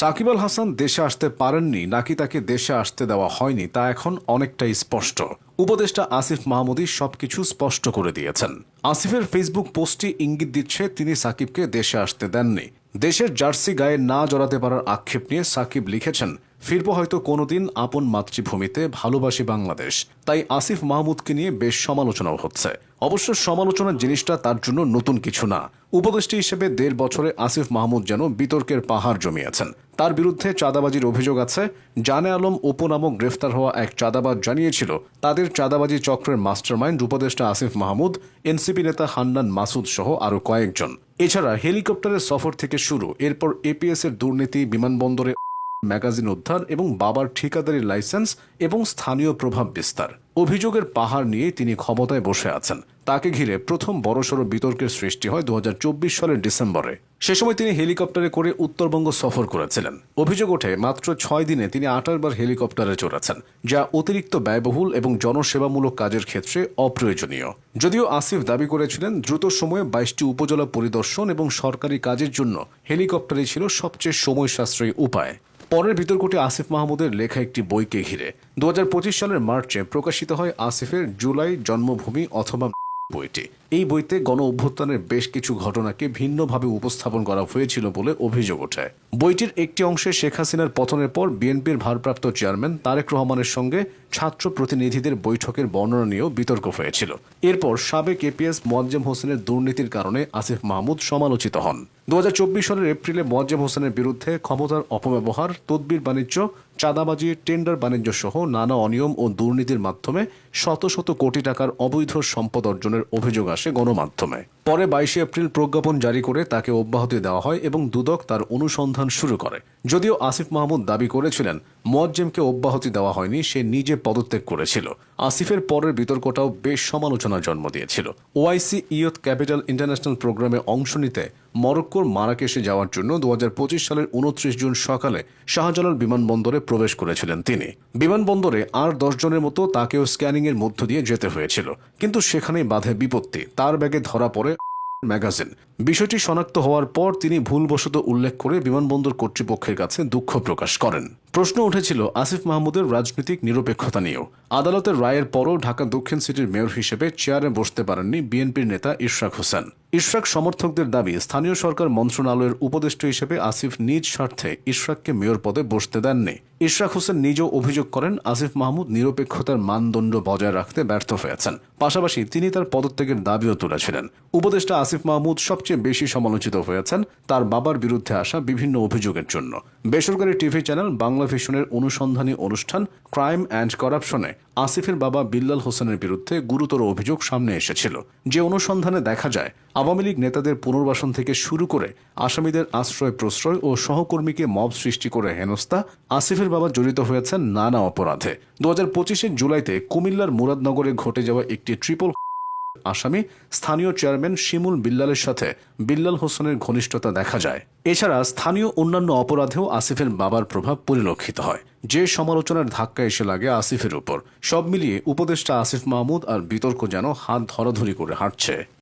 সাকিব আল হাসান দেশে আসতে পারেননি, নাকি তাকে দেশে আসতে দেওয়া হয়নি, তা এখন অনেকটাই স্পষ্ট। উপদেষ্টা আসিফ মাহমুদি সবকিছু স্পষ্ট করে দিয়েছেন। আসিফের ফেসবুক পোস্টটি ইঙ্গিত দিচ্ছে, তিনি সাকিবকে দেশে আসতে দেননি। দেশের জার্সি গায়ে না জড়াতে পারার আক্ষেপ নিয়ে সাকিব লিখেছেন ফিরব হয়তো কোনোদিন আপন মাতৃভূমিতে ভালোবাসি বাংলাদেশ। তাই আসিফ মাহমুদকে নিয়ে বেশ সমালোচনাও হচ্ছে। অবশ্য সমালোচনার জিনিসটা তার জন্য নতুন কিছু না। উপদেষ্টা হিসেবে দেড় বছরে আসিফ মাহমুদ যেন বিতর্কের পাহাড় জমিয়েছেন। তার বিরুদ্ধে চাঁদাবাজির অভিযোগ আছে। জানে আলম ওপো নামক গ্রেফতার হওয়া এক চাঁদাবাজ জানিয়েছিল, তাদের চাঁদাবাজি চক্রের মাস্টারমাইন্ড উপদেষ্টা আসিফ মাহমুদ, এনসিপি নেতা হান্নান মাসুদ সহ আরও কয়েকজন। এছাড়া হেলিকপ্টারের সফর থেকে শুরু, এরপর এপিএস এর দুর্নীতি, বিমানবন্দরে ম্যাগাজিন উদ্ধার এবং বাবার ঠিকাদারি লাইসেন্স এবং স্থানীয় প্রভাব বিস্তার। অভিযোগের পাহাড় নিয়ে তিনি ক্ষমতায় বসে আছেন। তাকে ঘিরে প্রথম বড়সড় বিতর্কের সৃষ্টি হয় দু হাজার চব্বিশ সালের ডিসেম্বরে। সে সময় তিনি হেলিকপ্টারে করে উত্তরবঙ্গ সফর করেছিলেন। অভিযোগ ওঠে, মাত্র ছয় দিনে তিনি বার হেলিকপ্টারে চড়েছেন, যা অতিরিক্ত ব্যয়বহুল এবং জনসেবামূলক কাজের ক্ষেত্রে অপ্রয়োজনীয়। যদিও আসিফ দাবি করেছিলেন, দ্রুত সময়ে বাইশটি উপজেলা পরিদর্শন এবং সরকারি কাজের জন্য হেলিকপ্টারই ছিল সবচেয়ে সময় সাশ্রয়ী উপায়। পরের বিতর্কটি আসিফ মাহমুদের লেখা একটি বইকে ঘিরে। দু হাজার পঁচিশ সালের মার্চে প্রকাশিত হয় আসিফের জুলাই জন্মভূমি অথবা বইটি। এই বইতে গণ অভ্যুত্থানের বেশ কিছু ঘটনাকে ভিন্নভাবে উপস্থাপন করা হয়েছিল বলে অভিযোগ ওঠে। বইটির একটি অংশে শেখ হাসিনার পতনের পর বিএনপির ভারপ্রাপ্ত চেয়ারম্যান তারেক রহমানের সঙ্গে ছাত্র প্রতিনিধিদের বৈঠকের বর্ণনা নিয়েও বিতর্ক হয়েছিল। এরপর সাবেক এপিএস মোয়াজ্জেম হোসেনের দুর্নীতির কারণে আসিফ মাহমুদ সমালোচিত হন। দু হাজার চব্বিশ সালের এপ্রিলে মোয়াজ্জেম হোসেনের বিরুদ্ধে ক্ষমতার অপব্যবহার, তদবির বাণিজ্য, চাঁদাবাজি, টেন্ডার বাণিজ্য সহ নানা অনিয়ম ও দুর্নীতির মাধ্যমে শত শত কোটি টাকার অবৈধ সম্পদ অর্জনের অভিযোগ আসে গণমাধ্যমে। পরে বাইশে এপ্রিল প্রজ্ঞাপন জারি করে তাকে অব্যাহতি দেওয়া হয় এবং দুদক তার অনুসন্ধান শুরু করে। যদিও আসিফ মাহমুদ দাবি করেছিলেন, মোয়াজ্জেমকে অব্যাহতি দেওয়া হয়নি, সে নিজে পদত্যাগ করেছিল। আসিফের পরের বিতর্কটাও বেশ সমালোচনার জন্ম দিয়েছিল। ওআইসি ইয়ত ক্যাপিটাল ইন্টারন্যাশনাল প্রোগ্রামে অংশ নিতে মরক্কোর মারাকেশে যাওয়ার জন্য দু হাজার পঁচিশ সালের উনত্রিশ জুন সকালে শাহজালাল বিমানবন্দরে প্রবেশ করেছিলেন তিনি। বিমানবন্দরে আর দশ জনের মতো তাকেও স্ক্যানিং এর মধ্য দিয়ে যেতে হয়েছিল। কিন্তু সেখানেই বাধে বিপত্তি। তার ব্যাগে ধরা পড়ে ম্যাগাজিন। বিষয়টি শনাক্ত হওয়ার পর তিনি ভুলবশত উল্লেখ করে বিমানবন্দর কর্তৃপক্ষের কাছে দুঃখ প্রকাশ করেন। প্রশ্ন উঠেছিল আসিফ মাহমুদের রাজনৈতিক নিরপেক্ষতা নিয়েও। আদালতের রায়ের পরও ঢাকা দক্ষিণ সিটির মেয়র হিসেবে চেয়ারে বসতে পারেননি বিএনপির নেতা ইশরাক হোসেন। ইশরাক সমর্থকদের দাবি, স্থানীয় সরকার মন্ত্রণালয়ের উপদেষ্টা হিসেবে আসিফ নিজ স্বার্থে ইশরাককে মেয়র পদে বসতে দেননি। ইশরাক হোসেন নিজেও অভিযোগ করেন, আসিফ মাহমুদ নিরপেক্ষতার মানদণ্ড বজায় রাখতে ব্যর্থ হয়েছেন। পাশাপাশি তিনি তার পদত্যাগের দাবিও তুলেছিলেন। উপদেষ্টা আসিফ মাহমুদ সবচেয়ে বেশি সমালোচিত হয়েছেন তার বাবার বিরুদ্ধে আসা বিভিন্ন অভিযোগের জন্য। বেসরকারি টিভি চ্যানেল বাংলা ভিশনের অনুসন্ধানী অনুষ্ঠান ক্রাইম অ্যান্ড করাপশনে আসিফের বাবা বিল্লাল হোসেনের বিরুদ্ধে গুরুতর অভিযোগ সামনে এসেছিল। যে অনুসন্ধানে দেখা যায়, আওয়ামী লীগ নেতাদের পুনর্বাসন থেকে শুরু করে আসামিদের আশ্রয় প্রশ্রয় ও সহকর্মীকে মব সৃষ্টি করে হেনস্থা আসিফের বাবা জড়িত হয়েছেন নানা অপরাধে। দু হাজার জুলাইতে কুমিল্লার মুরাদনগরে ঘটে যাওয়া একটি ট্রিপল আসামি স্থানীয় চেয়ারম্যান শিমুল বিল্লালের সাথে বিল্লাল হোসেনের ঘনিষ্ঠতা দেখা যায়। এছাড়া স্থানীয় অন্যান্য অপরাধেও আসিফের বাবার প্রভাব পরিলক্ষিত হয়। যে সমালোচনার ধাক্কা এসে লাগে আসিফের উপর, সব মিলিয়ে উপদেষ্টা আসিফ মাহমুদ আর বিতর্ক যেন হাত ধরাধরি করে হাঁটছে।